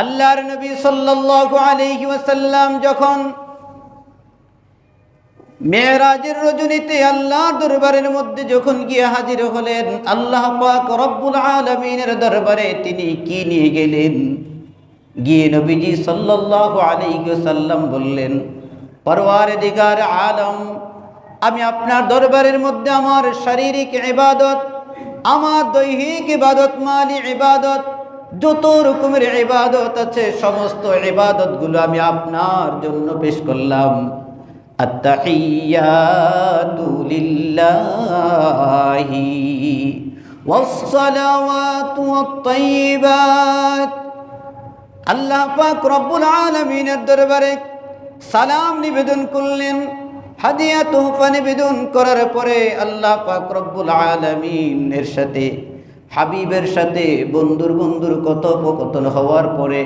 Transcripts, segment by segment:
আল্লাহর নবী সাল্লাল্লাহু আলাইহি ওয়াসাল্লাম যখন মেয়েরাজের রজনীতে আল্লাহর দরবারের মধ্যে যখন গিয়ে হাজির হলেন, আল্লাহ পাক রব্বুল আলমিনের দরবারে তিনি কি নিয়ে গেলেন? গিয়ে নবীজি সাল্লাল্লাহু আলাইহি সাল্লাম বললেন পরওয়ার দিগার আলম, আমি আপনার দরবারের মধ্যে আমার শারীরিক ইবাদত, আমার দৈহিক ইবাদত মালি ইবাদত যত রকমের ইবাদত আছে সমস্ত ইবাদতগুলো আমি আপনার জন্য পেশ করলাম التحيات لله والصلوات والطيبات আল্লাহ পাক রব্বুল আলমিনের দরবারে সালাম নিবেদন করলেন হাদিয়া তোহফা নিবেদন করার পরে আল্লাহ পাক রব্বুল আলমিনের সাথে হাবিবের সাথে বন্ধুর বন্ধুর কথোপকথন হওয়ার পরে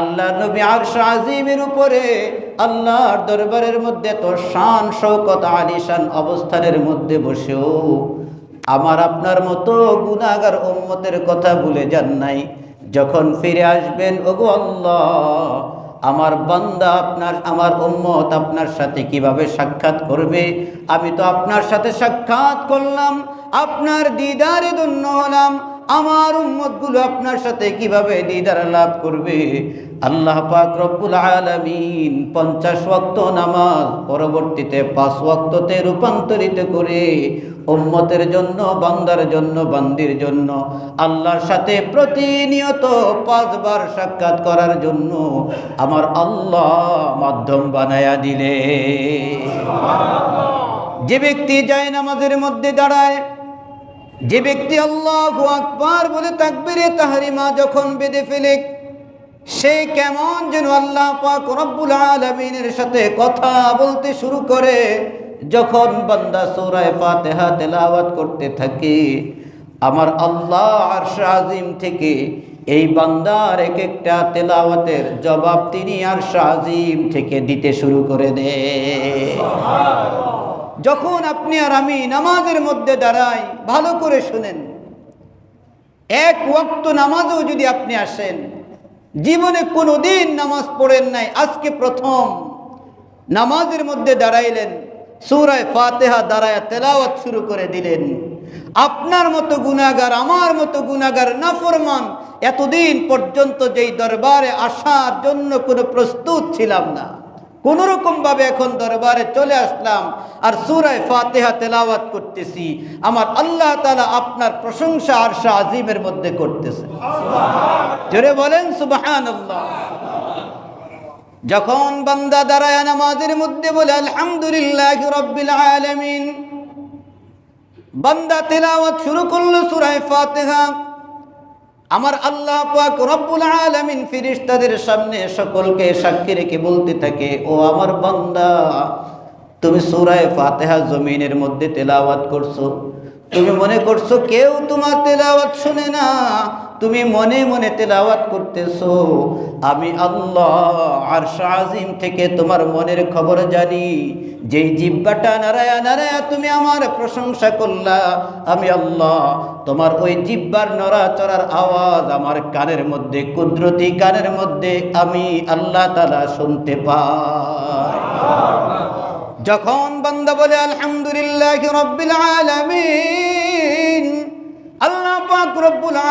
আল্লাহ নবী আরশ আজিমের উপরে আল্লাহর দরবারের মধ্যে তো শান শৌকত আলিশান অবস্থানের মধ্যে বসেও আমার আপনার মতো গুনাগার উম্মতের কথা ভুলে যান নাই। যখন ফিরে আসবেন, ওগো আল্লাহ, আমার বান্দা আপনার, আমার উম্মত আপনার সাথে কীভাবে সাক্ষাৎ করবে? আমি তো আপনার সাথে সাক্ষাৎ করলাম। আপনার দিদারে ধন্য হলাম। আমার উম্মতগুলো আপনার সাথে কীভাবে দিদার লাভ করবে? আল্লাহ পাক রব্বুল আলামিন পঞ্চাশ ওয়াক্ত নামাজ পরবর্তীতে পাঁচ ওয়াক্ততে রূপান্তরিত করে উম্মতের জন্য, বান্দার জন্য, বান্দির জন্য, আল্লাহর সাথে প্রতিনিয়ত পাঁচবার সাক্ষাৎ করার জন্য আমার আল্লাহ মাধ্যম বানায়া দিলে। যে ব্যক্তি যায় নামাজের মধ্যে দাঁড়ায় যে ব্যক্তি আল্লাহ আকবার বলে তাকবিরে তাহারিমা যখন বেঁধে ফেলে, সে কেমন যেন আল্লাহ পাক রব্বুল আলমিনের সাথে কথা বলতে শুরু করে। যখন বান্দা সৌরায় ফাতেহা তেলাওয়াত করতে থাকে, আমার আল্লাহ আর আজিম থেকে এই বান্দার এক একটা তেলাওয়াতের জবাব তিনি আর আজিম থেকে দিতে শুরু করে দেয়। যখন আপনি আর আমি নামাজের মধ্যে দাঁড়াই, ভালো করে শুনেন। এক ওয়াক্ত নামাজও যদি আপনি আসেন, জীবনে কোনো দিন নামাজ পড়েন নাই, আজকে প্রথম নামাজের মধ্যে দাঁড়াইলেন, সুরায় ফাতেহা দাঁড়ায় তেলাওয়াত শুরু করে দিলেন। আপনার মতো গুণাগার আমার মতো গুণাগার নাফরমান, এতদিন পর্যন্ত যেই দরবারে আসার জন্য কোনো প্রস্তুত ছিলাম না। কোনোরকম ভাবে এখন দরবারে চলে আসলাম আর সুরায় ফাতেহা তেলাওয়াত করতেছি। আমার আল্লাহ তালা আপনার প্রশংসা আর শাহ আজিমের মধ্যে করতেছে। জোরে বলেন সুবাহান যখন বান্দা দাঁড়ায় নামাজের মধ্যে বলে, আলহামদুলিল্লাহ রব্বিল আলামিন। বান্দা তেলাওয়াত শুরু করল সুরায় ফাতেহা। আমার আল্লাহ পাক রব্বুল আলামিন ফিরিস্তাদের সামনে সকলকে সাক্ষী রেখে বলতে থাকে, ও আমার বান্দা, তুমি সূরা ফাতিহা জমিনের মধ্যে তেলাওয়াত করছ। তুমি মনে করছ কেউ তোমার তেলাওয়াত শুনে না? তুমি মনে মনে তেলাওয়াত করতেছো। আমি আল্লাহ আর আজিম থেকে তোমার মনের খবর জানি। যেই জিব্বাটা নারায়া নারায়া তুমি আমার প্রশংসা করলা, আমি আল্লাহ তোমার ওই জিব্বার নড়া চড়ার আওয়াজ আমার কানের মধ্যে, কুদরতি কানের মধ্যে আমি আল্লাহ তালা শুনতে পাই। যখন বান্দা বলে, আলহামদুলিল্লাহ রব্বিল আল্লাহ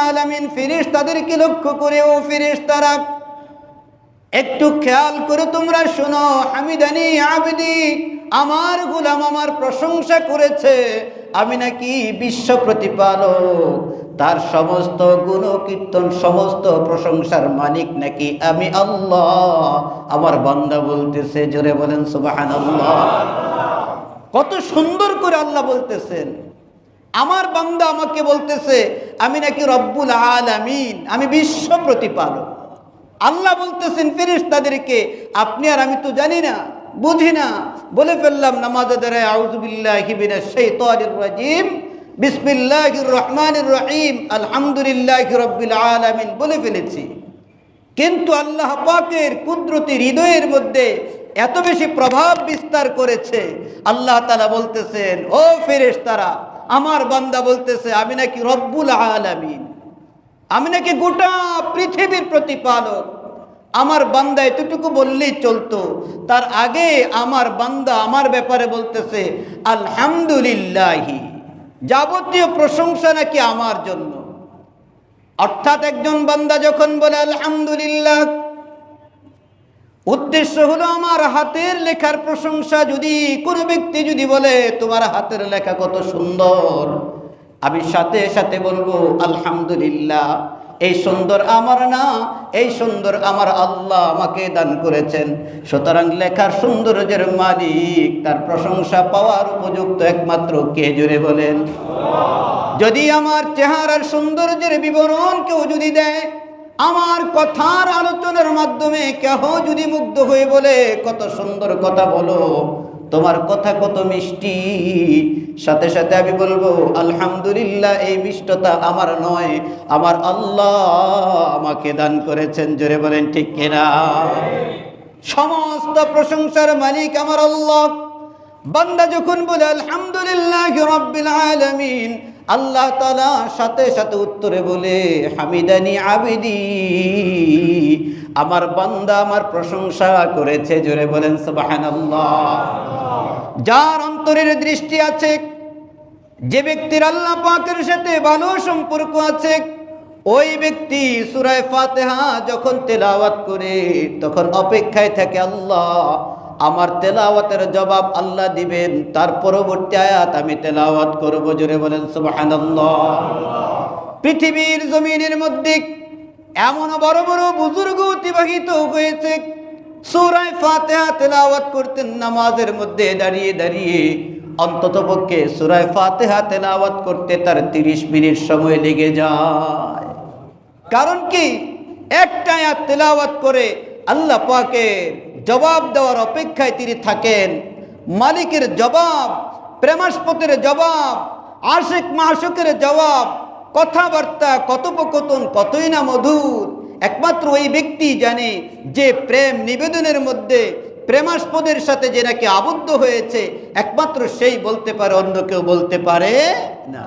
আলামিন ফিরিস তাদেরকে লক্ষ্য করে, ও ফিরিস তারা একটু খেয়াল করে তোমরা শোনো, হামিদানি আবিদি, আমার গুলাম আমার প্রশংসা করেছে, আমি নাকি বিশ্ব প্রতিপালক, তার সমস্ত গুণ কীর্তন সমস্ত প্রশংসার মালিক নাকি আমি আল্লাহ, আমার বান্দা বলতেছে, জোরে বলেন সুবাহান কত সুন্দর করে আল্লাহ বলতেছেন। আমার বান্দা আমাকে বলতেছে, আমি নাকি রব্বুল আলামিন, আমি বিশ্ব প্রতিপালক। আল্লাহ বলতেছেন ফিরিস তাদেরকে আপনি আর আমি তো জানি না, বুঝি না। বলে ফেললাম নামাজ দ্বারা আউজুবিল্লাহিবিন শৈতানির রাজিম, বিসমিল্লাহির রহমানির রহিম, আলহামদুলিল্লাহ রব্বিল আলামিন, বলে ফেলেছি। কিন্তু আল্লাহ পাকের কুদরতি হৃদয়ের মধ্যে এত বেশি প্রভাব বিস্তার করেছে। আল্লাহ তালা বলতেছেন, ও ফেরেশ তারা আমার বান্দা বলতেছে, আমি নাকি রব্বুল আলামিন। আমি নাকি গোটা পৃথিবীর প্রতিপালক। আমার বান্দা এতটুকু বললেই চলতো। তার আগে আমার বান্দা আমার ব্যাপারে বলতেছে, আলহামদুলিল্লাহি। যাবতীয় প্রশংসা নাকি আমার জন্য। অর্থাৎ একজন বান্দা যখন বলে, আলহামদুলিল্লাহ উদ্দেশ্য হলো আমার হাতের লেখার প্রশংসা। যদি কোনো ব্যক্তি যদি বলে, তোমার হাতের লেখা কত সুন্দর। আমি সাথে সাথে বলব, আলহামদুলিল্লাহ, এই সুন্দর আমার না, এই সুন্দর আমার আল্লাহ আমাকে দান করেছেন। সুতরাং লেখার সৌন্দর্যের মালিক, তার প্রশংসা পাওয়ার উপযুক্ত একমাত্র কে জুড়ে বলেন? যদি আমার চেহারার সৌন্দর্যের বিবরণ কেউ যদি দেয় আমার কথার আলোচনার মাধ্যমে কেহ যদি মুগ্ধ হয়ে বলে, কত সুন্দর কথা বলো, তোমার কথা কত মিষ্টি। সাথে সাথে আমি বলব, আলহামদুলিল্লাহ, এই মিষ্টতা আমার নয়। আমার আল্লাহ আমাকে দান করেছেন। জোরে বলেন, ঠিক কিনা? সমস্ত প্রশংসার মালিক আমার আল্লাহ। বান্দা যখন বলে, আলহামদুলিল্লাহ রব্বিল আলামিন আল্লাহ তালা সাথে সাথে উত্তরে বলে, হামিদানি আবিদি। আমার বান্দা আমার প্রশংসা করেছে, জোরে বলেন সুবাহান যার অন্তরের দৃষ্টি আছে, যে ব্যক্তির আল্লাহ পাকের সাথে ভালো সম্পর্ক আছে, ওই ব্যক্তি সুরায় ফাতেহা যখন তেলাওয়াত করে, তখন অপেক্ষায় থাকে আল্লাহ। আমার তেলাওয়াতের জবাব আল্লাহ দিবেন। তার পরবর্তী আয়াত আমি তেলাওয়াত করব, জোরে বলেন, সুবহানাল্লাহ। পৃথিবীর জমিনের মধ্যে এমন বড় বড় বুজুর্গ অতিবাহিত হয়েছে, সুরায় ফাতেহা তেলাওয়াত করতেন, নামাজের মধ্যে দাঁড়িয়ে দাঁড়িয়ে অন্তত পক্ষে সুরায় ফাতেহা তেলাওয়াত করতে তার তিরিশ মিনিট সময় লেগে যায়। কারণ কি? একটা তেলাওয়াত করে আল্লাহ পাকের জবাব দেওয়ার অপেক্ষায় তিনি থাকেন। মালিকের জবাব প্রেমাস্পতের জবাব, আশেক মাসুকের জবাব, কথাবার্তা, কথোপকথন কতই না মধুর। একমাত্র ওই ব্যক্তি জানে যে প্রেম নিবেদনের মধ্যে প্রেমাস্পদের সাথে যে নাকি আবদ্ধ হয়েছে, একমাত্র সেই বলতে পারে, অন্য কেউ বলতে পারে না।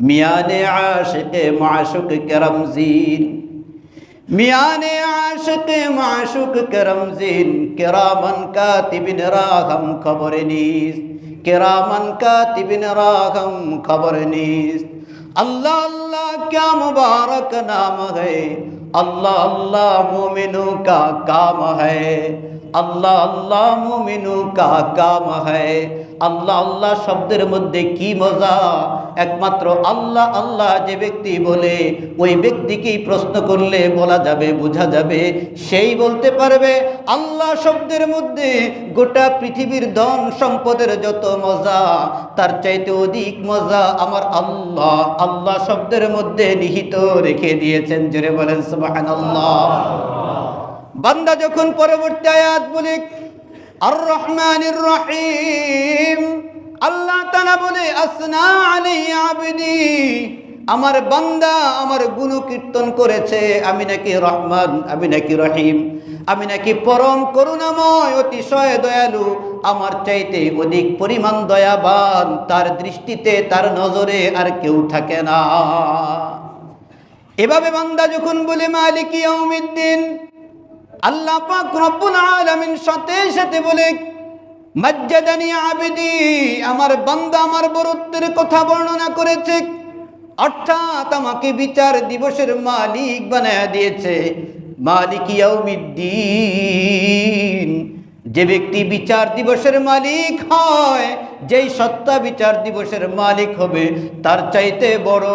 মিয়ানে আশেকে মাসুক কেরমজিন। میان عاشق معشوق کرمزین کرامن کاتبین راغم خبر نیست کرامن کاتبین راغم خبر نیست اللہ اللہ کیا مبارک نام ہے اللہ اللہ مومنوں کا کام ہے اللہ اللہ مومنوں کا کام ہے আল্লাহ আল্লাহ শব্দের মধ্যে কি মজা? একমাত্র আল্লাহ আল্লাহ যে ব্যক্তি বলে, ওই ব্যক্তিকেই প্রশ্ন করলে বলা যাবে, বোঝা যাবে, সেই বলতে পারবে, আল্লাহ শব্দের মধ্যে গোটা পৃথিবীর ধন সম্পদের যত মজা, তার চাইতে অধিক মজা আমার আল্লাহ আল্লাহ শব্দের মধ্যে নিহিত রেখে দিয়েছেন, জোরে বলেন সুবহানাল্লাহ। বান্দা যখন পরবর্তী আয়াত বলে আর রহমানির রহিম আল্লাহ তাআলা বলে আবদি। আমার বান্দা আমার গুণ কীর্তন করেছে। আমি নাকি রহমান, আমি নাকি রহিম। আমি নাকি পরম করুণাময়, অতিশয় দয়ালু। আমার চাইতে অধিক পরিমাণ দয়াবান, তার দৃষ্টিতে, তার নজরে আর কেউ থাকে না। এভাবে বান্দা যখন বলে, মালিক ইয়াউমিদ্দিন আল্লাহ পাক রব্বুল আলামিন সাথে সাথে বলে, মজ্জাদানি আবিদি, আমার বান্দা আমার বরত্বের কথা বর্ণনা করেছে। অর্থাৎ আমাকে বিচার দিবসের মালিক বানায়া দিয়েছে। মালিক ইয়াউমিদ্দিন। যে ব্যক্তি বিচার দিবসের মালিক হয়, যেই সত্তা বিচার দিবসের মালিক হবে, তার চাইতে বড়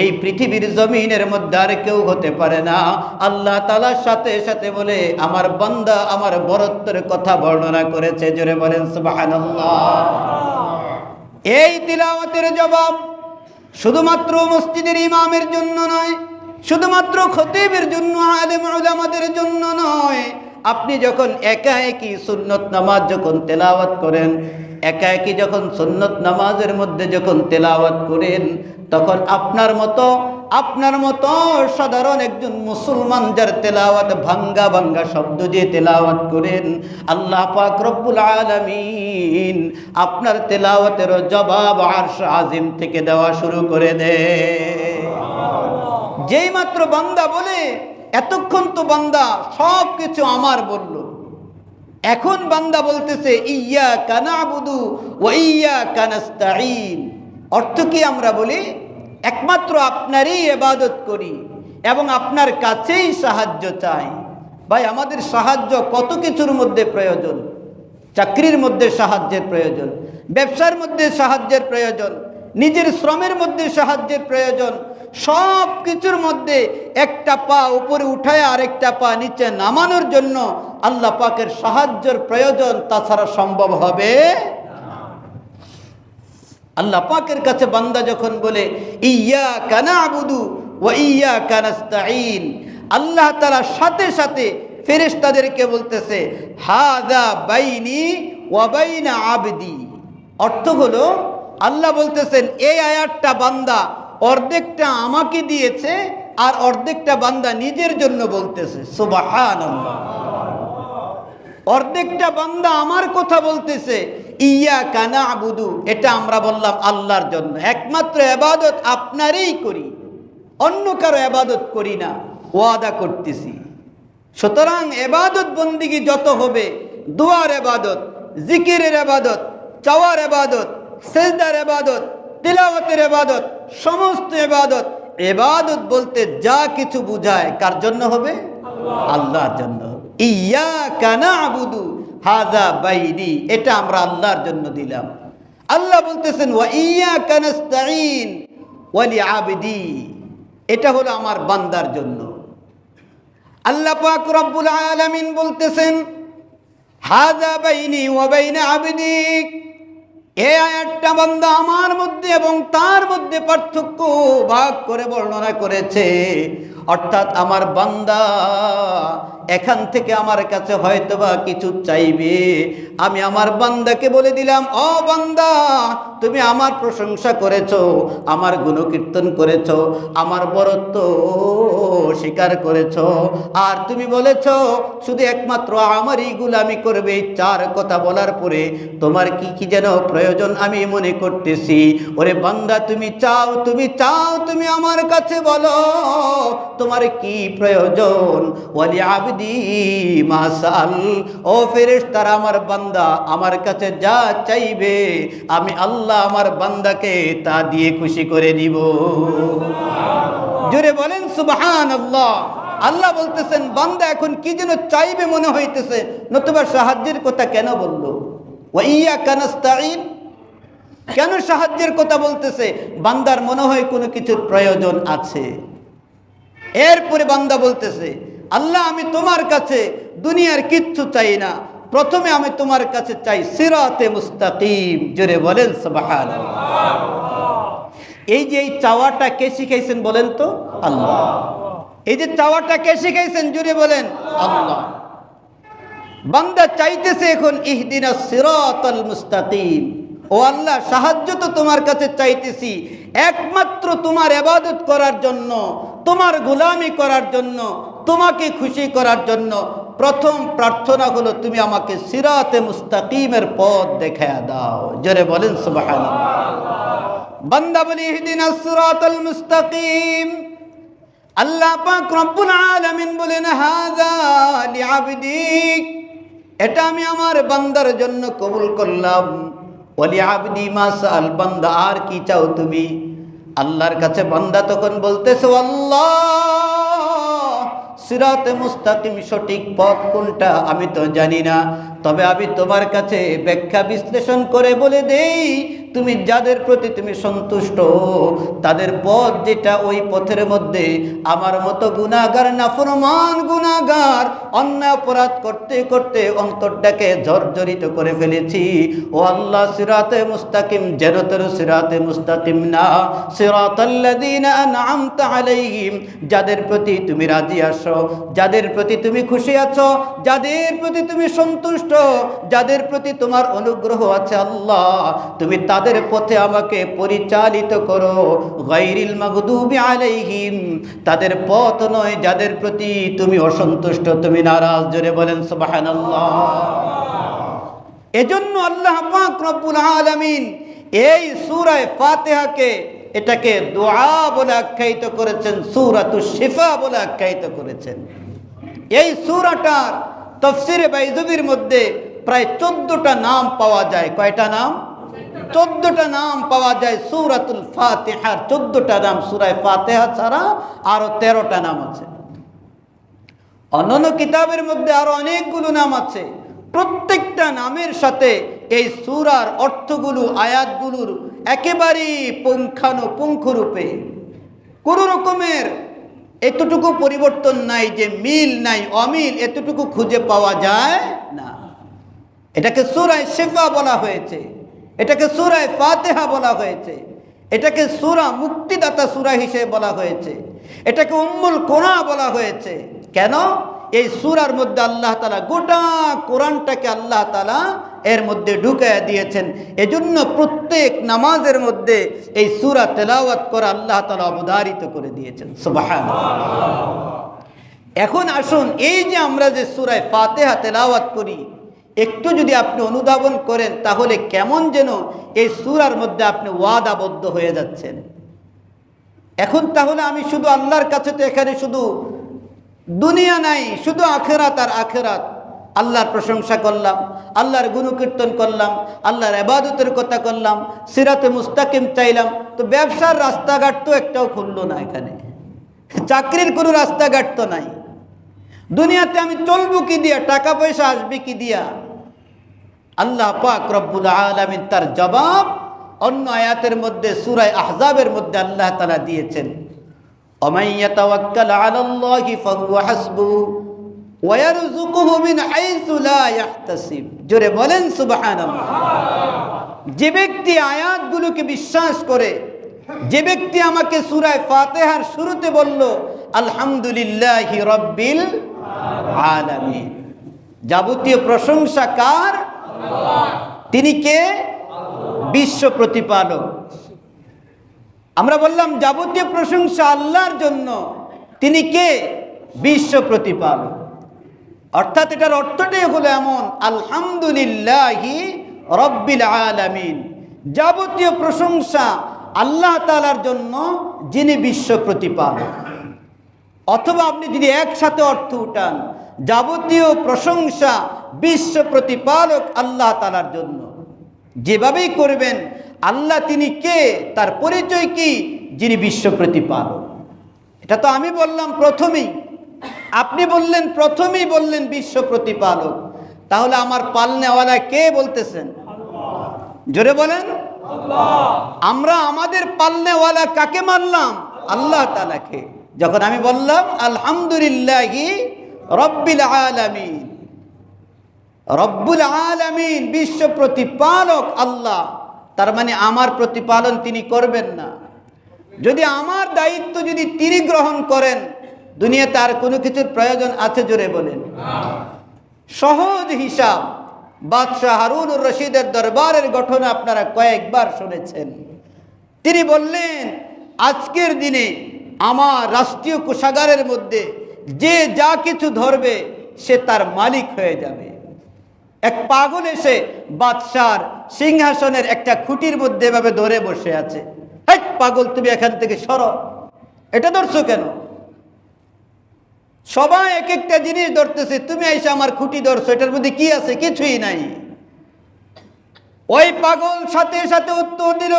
এই পৃথিবীর জমিনের মধ্যে আর কেউ হতে পারে না। আল্লাহ তালার সাথে সাথে বলে, আমার বান্দা আমার বরত্বের কথা বর্ণনা করেছে। জোরে বলেন এই তিলাওয়াতের জবাব শুধুমাত্র মসজিদের ইমামের জন্য নয়, শুধুমাত্র খতিবের জন্য, আলেম আমাদের জন্য নয় আপনি যখন একা একই সুন্নত নামাজ যখন তেলাওয়াত করেন, একা একই যখন সুন্নত নামাজের মধ্যে যখন তেলাওয়াত করেন, তখন আপনার মতো আপনার মতো সাধারণ একজন মুসলমান যার তেলাওয়াত ভাঙ্গা ভাঙ্গা শব্দ দিয়ে তেলাওয়াত করেন, আল্লাহ পাক রব্বুল আলামিন আপনার তেলাওয়াতের জবাব আরশ আজিম থেকে দেওয়া শুরু করে দেয় যেই মাত্র বান্দা বলে এতক্ষণ তো বান্দা সব কিছু আমার বলল। এখন বান্দা বলতেছে ইয়া কানাবুদু ও ইয়া কানাস্তাইন অর্থ কি আমরা বলি? একমাত্র আপনারই এবাদত করি এবং আপনার কাছেই সাহায্য চাই। ভাই, আমাদের সাহায্য কত কিছুর মধ্যে প্রয়োজন? চাকরির মধ্যে সাহায্যের প্রয়োজন, ব্যবসার মধ্যে সাহায্যের প্রয়োজন, নিজের শ্রমের মধ্যে সাহায্যের প্রয়োজন সব কিছুর মধ্যে একটা পা উপরে উঠায় আরেকটা পা নিচে নামানোর জন্য আল্লাহ পাকের সাহায্যের প্রয়োজন, তাছাড়া সম্ভব হবে আল্লাহ পাকের কাছে বান্দা যখন বলে ইয়া কানা আবুদু ও ইয়া কানাস্তাইন আল্লাহ তালা সাথে সাথে ফেরেশতাদেরকে বলতেছে হাদা বাইনি ওয়াবাইনা আবদি অর্থ হলো, আল্লাহ বলতেছেন, এই আয়াতটা বান্দা অর্ধেকটা আমাকে দিয়েছে আর অর্ধেকটা বান্দা নিজের জন্য বলতেছে অর্ধেকটা বান্দা আমার কথা বলতেছে ইয়া কানা আবুদু এটা আমরা বললাম আল্লাহর জন্য। একমাত্র এবাদত আপনারই করি, অন্য কারও এবাদত করি না, ওয়াদা করতেছি। সুতরাং এবাদত বন্দিগি যত হবে, দোয়ার এবাদত, জিকিরের এবাদত, চাওয়ার এবাদত, সেজদার এবাদত তিলাওয়াতের এবাদত সমস্ত এবাদত এবাদত বলতে যা কিছু বুঝায় কার জন্য হবে? আল্লাহর জন্য ইয়া কানা আবুদু হাজা বাইনি এটা আমরা আল্লাহর জন্য দিলাম। আল্লাহ বলতেছেন ওয়া ইয়া কানাস্তাইন ওয়ালি আবদি এটা হলো আমার বান্দার জন্য। আল্লাহ পাক রব্বুল আলামিন বলতেছেন হাজা বাইনি ওয়া বাইনা আবদি এই আয়াতটা বান্দা আমার মধ্যে এবং তার মধ্যে পার্থক্য ভাগ করে বর্ণনা করেছে। অর্থাৎ আমার বান্দা এখান থেকে আমার কাছে হয়তোবা কিছু চাইবে। আমি আমার বান্দাকে বলে দিলাম, ও বান্দা, তুমি আমার প্রশংসা করেছ, আমার গুণকীর্তন করেছ, আমার বরত্ব স্বীকার করেছ। আর তুমি বলেছ, শুধু একমাত্র আমারই গুলামি করবে। চার কথা বলার পরে তোমার কি কি যেন প্রয়োজন আমি মনে করতেছি। ওরে বান্দা, তুমি চাও তুমি চাও, তুমি আমার কাছে বলো, তোমার কি প্রয়োজন? ওয়ালি আবদি মাসাল ও আমার বান্দা, আমার কাছে যা চাইবে, আমি আল্লাহ আমার বান্দাকে তা দিয়ে খুশি করে জোরে বলেন সুবহান আল্লাহ আল্লাহ বলতেছেন, বান্দা এখন কি যেন চাইবে মনে হইতেছে, নতুবা সাহায্যের কথা কেন বলল? ওয়াইয়া কানাস্তাইন কেন সাহায্যের কথা বলতেছে? বান্দার মনে হয় কোনো কিছুর প্রয়োজন আছে। এরপরে বান্দা বলতেছে আল্লাহ, আমি তোমার কাছে দুনিয়ার কিচ্ছু চাই না। প্রথমে আমি তোমার কাছে চাই সিরাতে মুস্তাকিম। জোরে বলেন এই যে এই চাওয়াটা কে শিখাইছেন বলেন তো? আল্লাহ। এই যে চাওয়াটা কে শিখাইছেন? জুড়ে বলেন, আল্লাহ। বান্দা চাইতেছে এখন, ইহদিনা সিরাতাল মুস্তাকিম। ও আল্লাহ, সাহায্য তো তোমার কাছে চাইতেছি। একমাত্র তোমার এবাদত করার জন্য, তোমার গোলামি করার জন্য তোমাকে খুশি করার জন্য প্রথম প্রার্থনা হলো তুমি আমাকে সিরাতে মুস্তাকিমের পথ দেখায়া দাও। জোরে বলেন মুস্তাকিম। আল্লাহ এটা আমি আমার বান্দার জন্য কবুল করলাম। আর কি চাও তুমি? আল্লাহর কাছে বান্দা তখন বলতেছে আল্লাহ সিরাতে মুস্তাকিম সঠিক পথ কোনটা আমি তো জানি না। তবে আমি তোমার কাছে ব্যাখ্যা বিশ্লেষণ করে বলে দেই তুমি যাদের প্রতি তুমি সন্তুষ্ট, তাদের পথ যেটা ওই পথের মধ্যে, আমার মতো গুণাগার, নাফরমান গুণাগার, অন্যায় অপরাধ করতে করতে অন্তরটাকে জর্জরিত করে ফেলেছি। ও আল্লাহ, সিরাতে মুস্তাকিম যেন তোর সিরাতে মুস্তাকিম না। সিরাতাল্লাযীনা আনআমতা আলাইহিম, যাদের প্রতি তুমি রাজি আসো যাদের প্রতি তুমি খুশি আছো, যাদের প্রতি তুমি সন্তুষ্ট, যাদের প্রতি তোমার অনুগ্রহ আছে আল্লাহ, তুমি তাদের পথে আমাকে পরিচালিত করো। গাইরিল মাগদুবি আলাইহিম। তাদের পথ নয় যাদের প্রতি তুমি অসন্তুষ্ট। তুমি নারাজ, জোরে বলেন সুবহানাল্লাহ। এজন্য আল্লাহ পাক রব্বুল আলামিন এই সূরায়ে ফাতিহাকে এটাকে দোয়া বলে আখ্যায়িত করেছেন সুরাতু শিফা বলে আখ্যায়িত করেছেন। এই সুরাটার তফসিরে বাইজুবির মধ্যে প্রায় চোদ্দটা নাম পাওয়া যায়। কয়টা নাম? চোদ্দটা নাম পাওয়া যায় সুরাতুল ফাতেহার চোদ্দটা নাম সুরায় ফাতেহা ছাড়া আরও তেরোটা নাম আছে। অন্যান্য কিতাবের মধ্যে আরও অনেকগুলো নাম আছে। প্রত্যেকটা নামের সাথে এই সুরার অর্থগুলো, আয়াতগুলোর একেবারেই পুঙ্খানুপুঙ্খ রূপে কোনো রকমের এতটুকু পরিবর্তন নাই যে মিল নাই, অমিল এতটুকু খুঁজে পাওয়া যায় না। এটাকে সুরায় শেফা বলা হয়েছে। এটাকে সুরায় ফাতেহা বলা হয়েছে। এটাকে সুরা মুক্তিদাতা সুরা হিসেবে বলা হয়েছে। এটাকে উম্মুল কোরআ বলা হয়েছে। কেন? এই সুরার মধ্যে আল্লাহ তালা গোটা কোরআনটাকে আল্লাহ তালা এর মধ্যে ঢুকাইয়া দিয়েছেন। এজন্য প্রত্যেক নামাজের মধ্যে এই সুরা তেলাওয়াত করে আল্লাহ তালা অবধারিত করে দিয়েছেন। সুবাহান এখন আসুন, এই যে আমরা যে সুরায় ফাতেহা তেলাওয়াত করি একটু যদি আপনি অনুধাবন করেন, তাহলে কেমন যেন এই সুরার মধ্যে আপনি ওয়াদাবদ্ধ হয়ে যাচ্ছেন। এখন তাহলে আমি শুধু আল্লাহর কাছে তো এখানে শুধু দুনিয়া নাই, শুধু আখেরাত আর আখেরাত। আল্লাহর প্রশংসা করলাম, আল্লাহর গুণকীর্তন করলাম, আল্লাহর আবাদতের কথা করলাম, সিরাতে মুস্তাকিম চাইলাম। তো ব্যবসার রাস্তাঘাট তো একটাও খুললো না এখানে। চাকরির কোনো রাস্তাঘাট তো নাই। দুনিয়াতে আমি চলবো কি দিয়া? টাকা পয়সা আসবে কি দিয়া? আল্লাহ পাক রব্বুল আলমিন তার জবাব অন্য আয়াতের মধ্যে, সুরায় আহজাবের মধ্যে আল্লাহ তালা দিয়েছেন। জোরে বলেন যে ব্যক্তি আয়াতগুলোকে বিশ্বাস করে, যে ব্যক্তি আমাকে সুরায় ফাতেহার শুরুতে বলল আলহামদুলিল্লাহি রব্বিল আলামিন। যাবতীয় প্রশংসা কার? তিনি কে? বিশ্ব প্রতিপালক। আমরা বললাম, যাবতীয় প্রশংসা আল্লাহর জন্য। তিনি কে? বিশ্ব প্রতিপালক। অর্থাৎ এটার অর্থটাই হলো এমন, আলহামদুলিল্লাহি রব্বিল আলামিন। যাবতীয় প্রশংসা আল্লাহ তালার জন্য, যিনি বিশ্ব প্রতিপালক। অথবা আপনি যদি একসাথে অর্থ উঠান যাবতীয় প্রশংসা বিশ্ব প্রতিপালক আল্লাহ তালার জন্য। যেভাবেই করবেন আল্লাহ তিনি কে তার পরিচয় কি যিনি বিশ্ব প্রতিপালক। এটা তো আমি বললাম প্রথমেই। আপনি বললেন প্রথমেই বললেন বিশ্ব প্রতিপালক। তাহলে আমার পালনেওয়ালা কে বলতেছেন? জোরে বলেন। আমরা আমাদের পালনেওয়ালা কাকে মানলাম? আল্লাহ তালাকে যখন আমি বললাম, আলহামদুলিল্লাহি রব্বিল আলামিন। রব্বুল আলামিন বিশ্ব প্রতিপালক আল্লাহ। তার মানে আমার প্রতিপালন তিনি করবেন না। যদি আমার দায়িত্ব যদি তিনি গ্রহণ করেন, দুনিয়াতে আর কোনো কিছুর প্রয়োজন আছে জোরে বলেন। সহজ হিসাব, বাদশাহ হারুনুর রশিদের দরবারের গঠন আপনারা কয়েকবার শুনেছেন। তিনি বললেন, আজকের দিনে আমার রাষ্ট্রীয় কোষাগারের মধ্যে যে যা কিছু ধরবে, সে তার মালিক হয়ে যাবে। এক পাগল এসে বাদশার সিংহাসনের একটা খুঁটির মধ্যে এভাবে ধরে বসে আছে। হ্যাঁ পাগল, তুমি এখান থেকে সর। এটা ধরছো কেন? সবাই এক একটা জিনিস ধরতেছে, তুমি এসে আমার খুঁটি ধরছো, এটার মধ্যে কি আছে? কিছুই নাই। ওই পাগল সাথে সাথে উত্তর দিল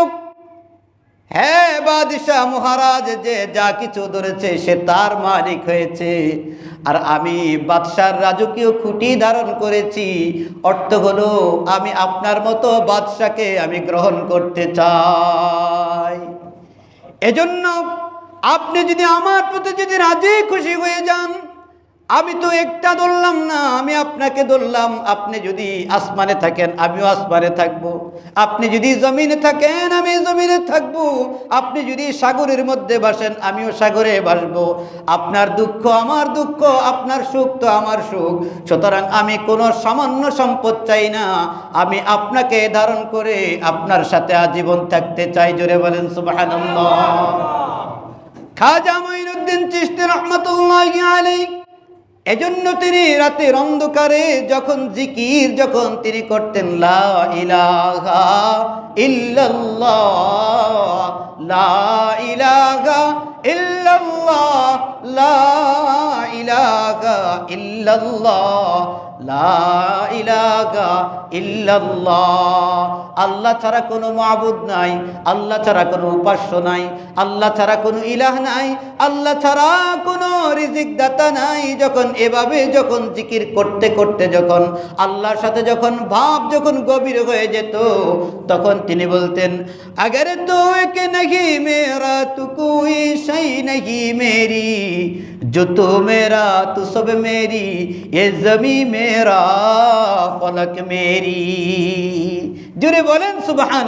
হ্যাঁ বাদশাহ মহারাজ যে যা কিছু ধরেছে সে তার মালিক হয়েছে। আর আমি বাদশার রাজকীয় খুঁটি ধারণ করেছি। অর্থ হলো, আমি আপনার মতো বাদশাকে আমি গ্রহণ করতে চাই। এজন্য আপনি যদি আমার প্রতি যদি রাজি খুশি হয়ে যান আমি তো একটা ধরলাম না, আমি আপনাকে ধরলাম। আপনি যদি আসমানে থাকেন, আমিও আসমানে থাকব। আপনি যদি জমিনে থাকেন, আমি জমিনে থাকব। আপনি যদি সাগরের মধ্যে বাসেন আমিও সাগরে বাসব আপনার দুঃখ আমার দুঃখ, আপনার সুখ তো আমার সুখ। সুতরাং আমি কোনো সামান্য সম্পদ চাই না। আমি আপনাকে ধারণ করে আপনার সাথে আজীবন থাকতে চাই। জোরে বলেন, সুবহানাল্লাহ। খাজা মঈনুদ্দিন চিশতি রহমাতুল্লাহি আলাইহি এজন্য তিনি রাতে অন্ধকারে যখন জিকির, যখন তিনি করতেন, লা ইলাহা ইল্লাল্লাহ, লা ইলাহা ইল্লাল্লাহ, লা ইলাহা ইল্লাল্লাহ আল্লাহ ছাড়া কোনো মাবুদ নাই, আল্লাহ ছাড়া কোনো উপাস্য নাই, আল্লাহ ছাড়া কোনো ইলাহ নাই, আল্লাহ ছাড়া কোনো রিজিক দাতা নাই। যখন এভাবে যখন জিকির করতে করতে যখন আল্লাহর সাথে যখন ভাব যখন গভীর হয়ে যেত, তখন তিনি বলতেন, আগের তো একে নাকি মেরা তু কুই সাই নাকি মেরি। যত তো মেরা, তু সবে মেরি। এ জমি মে মেরা ফলক মেরি। জুড়ে বলেন সুবাহান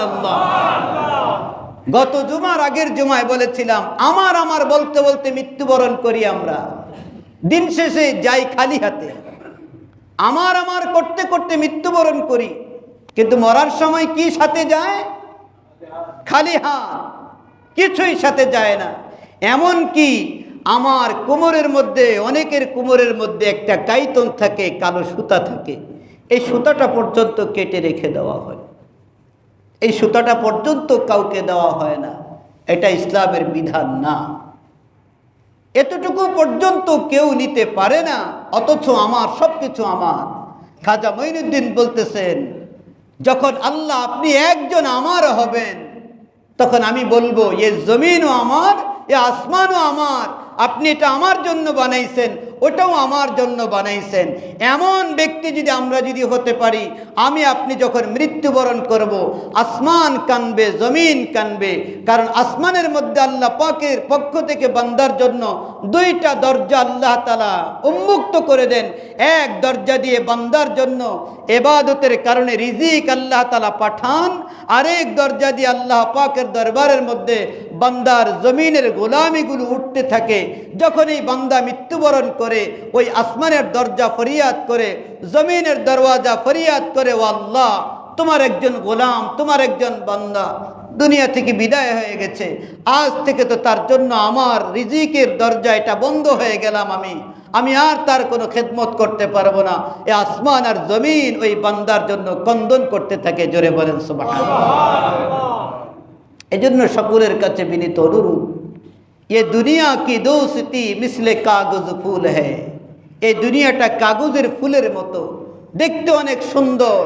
গত জুমার আগের জুমায় বলেছিলাম, আমার আমার বলতে বলতে মৃত্যুবরণ করি আমরা। দিন শেষে যাই খালি হাতে। আমার আমার করতে করতে মৃত্যুবরণ করি। কিন্তু মরার সময় কি সাথে যায়? খালি হাত। কিছুই সাথে যায় না। এমন কি আমার কোমরের মধ্যে, অনেকের কোমরের মধ্যে একটা কাইতন থাকে, কালো সুতা থাকে। এই সুতাটা পর্যন্ত কেটে রেখে দেওয়া হয়। এই সুতাটা পর্যন্ত কাউকে দেওয়া হয় না। এটা ইসলামের বিধান না। এতটুকু পর্যন্ত কেউ নিতে পারে না, অথচ আমার সব কিছু আমার। খাজা মঈনুদ্দিন বলতেছেন, যখন আল্লাহ আপনি একজন আমার হবেন, তখন আমি বলব, এ জমিনও আমার, এ আসমানও আমার আপনি এটা আমার জন্য বানাইছেন ওটাও আমার জন্য বানাইছেন। এমন ব্যক্তি যদি আমরা যদি হতে পারি, আমি আপনি যখন মৃত্যুবরণ করব, আসমান কানবে, জমিন কানবে, কারণ আসমানের মধ্যে আল্লাহ পাকের পক্ষ থেকে বান্দার জন্য দুইটা দরজা আল্লাহ তালা উন্মুক্ত করে দেন। এক দরজা দিয়ে বান্দার জন্য এবাদতের কারণে রিজিক আল্লাহ তালা পাঠান, আরেক দরজা দিয়ে আল্লাহ পাকের দরবারের মধ্যে বান্দার জমিনের গোলামিগুলো উঠতে থাকে। যখন এই বান্দা মৃত্যুবরণ করে ওই আসমানের দরজা ফরিয়াদ করে জমিনের দরওয়াজা ফরিয়াদ করে ও আল্লাহ তোমার একজন গোলাম তোমার একজন বান্দা দুনিয়া থেকে বিদায় হয়ে গেছে। আজ থেকে তো তার জন্য আমার রিজিকের দরজা এটা বন্ধ হয়ে গেলাম আমি। আমি আর তার কোনো খেদমত করতে পারব না। এ আসমান আর জমিন ওই বান্দার জন্য কন্দন করতে থাকে জোরে বলেন সুবাহ এজন্য সকলের কাছে বিনীত অনুরোধ এ দুনিয়া কি দোস্তি মিসলে কাগজ ফুল হ্যাঁ এই দুনিয়াটা কাগজের ফুলের মতো দেখতে অনেক সুন্দর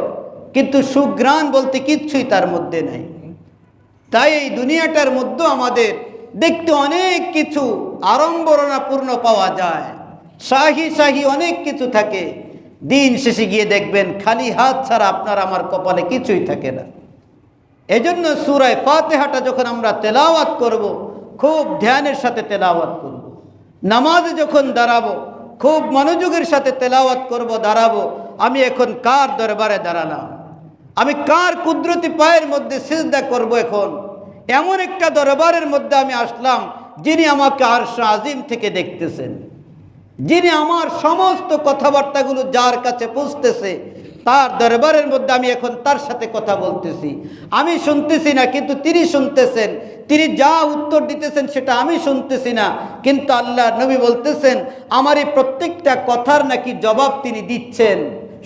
কিন্তু সুগ্রাণ বলতে কিচ্ছুই তার মধ্যে নাই তাই এই দুনিয়াটার মধ্যে আমাদের দেখতে অনেক কিছু আড়ম্বরণাপূর্ণ পাওয়া যায় শাহি শাহি অনেক কিছু থাকে দিন শেষে গিয়ে দেখবেন খালি হাত ছাড়া আপনার আমার কপালে কিছুই থাকে না এজন্য সুরায় ফাতেহাটা যখন আমরা তেলাওয়াত করব খুব ধ্যানের সাথে তেলাওয়াত করব। নামাজে যখন দাঁড়াবো, খুব মনোযোগের সাথে তেলাওয়াত করব, দাঁড়াবো, আমি এখন কার দরবারে দাঁড়ালাম? আমি কার কুদরতি পায়ের মধ্যে সিজদা করব এখন? এমন একটা দরবারের মধ্যে আমি আসলাম, যিনি আমাকে আরশ আজিম থেকে দেখতেছেন। যিনি আমার সমস্ত কথাবার্তাগুলো যার কাছে পৌঁছতেছে, তার দরবারের মধ্যে আমি এখন তার সাথে কথা বলতেছি। আমি শুনতেছি না, কিন্তু তিনি শুনতেছেন তিনি যা উত্তর দিতেছেন সেটা আমি শুনতেছি না। কিন্তু আল্লাহ নবী বলতেছেন আমার এই প্রত্যেকটা কথার নাকি জবাব তিনি দিচ্ছেন।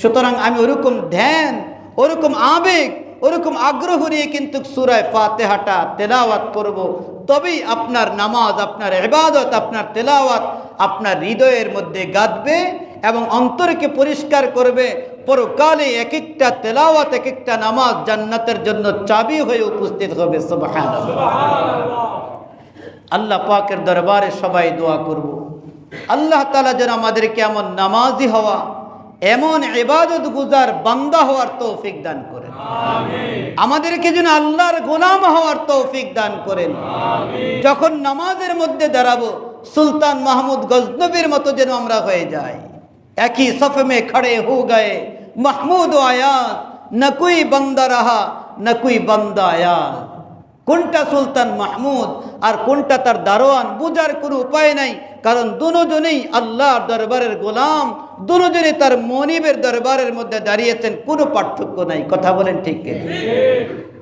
সুতরাং আমি ওরকম ধ্যান, ওরকম আবেগ, ওরকম আগ্রহ নিয়ে কিন্তু সুরায় ফাতেহাটা তেলাওয়াত করব। তবেই আপনার নামাজ, আপনার এবাদত আপনার তেলাওয়াত আপনার হৃদয়ের মধ্যে গাঁদবে এবং অন্তরকে পরিষ্কার করবে। পরকালে এক একটা তেলাওয়াত এক একটা নামাজ জান্নাতের জন্য চাবি হয়ে উপস্থিত হবে আল্লাহ পাকের দরবারে সবাই দোয়া করব। আল্লাহ তালা যেন আমাদেরকে এমন নামাজি হওয়া এমন এবাদত গুজার বান্দা হওয়ার তৌফিক দান করেন। আমাদেরকে যেন আল্লাহর গোলাম হওয়ার তৌফিক দান করেন। যখন নামাজের মধ্যে দাঁড়াবো সুলতান মাহমুদ গজনবীর মতো যেন আমরা হয়ে যাই। একই সফ মে খড়ে হো গয়ে মাহমুদ আয়াত न कोई बंदा रहा न कोई बंदा आया কোনটা সুলতান মাহমুদ আর কোনটা তার দারোয়ান বুঝার কোনো উপায় নাই কারণ দুজনেই আল্লাহর দরবারের গোলাম দুজনে তার মনিবের দরবারের মধ্যে দাঁড়িয়েছেন কোনো পার্থক্য নাই কথা বলেন ঠিক কিনা?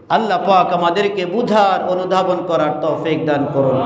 আল্লাহ পাক আমাদেরকে বুঝার অনুধাবন করার তৌফিক দান করুন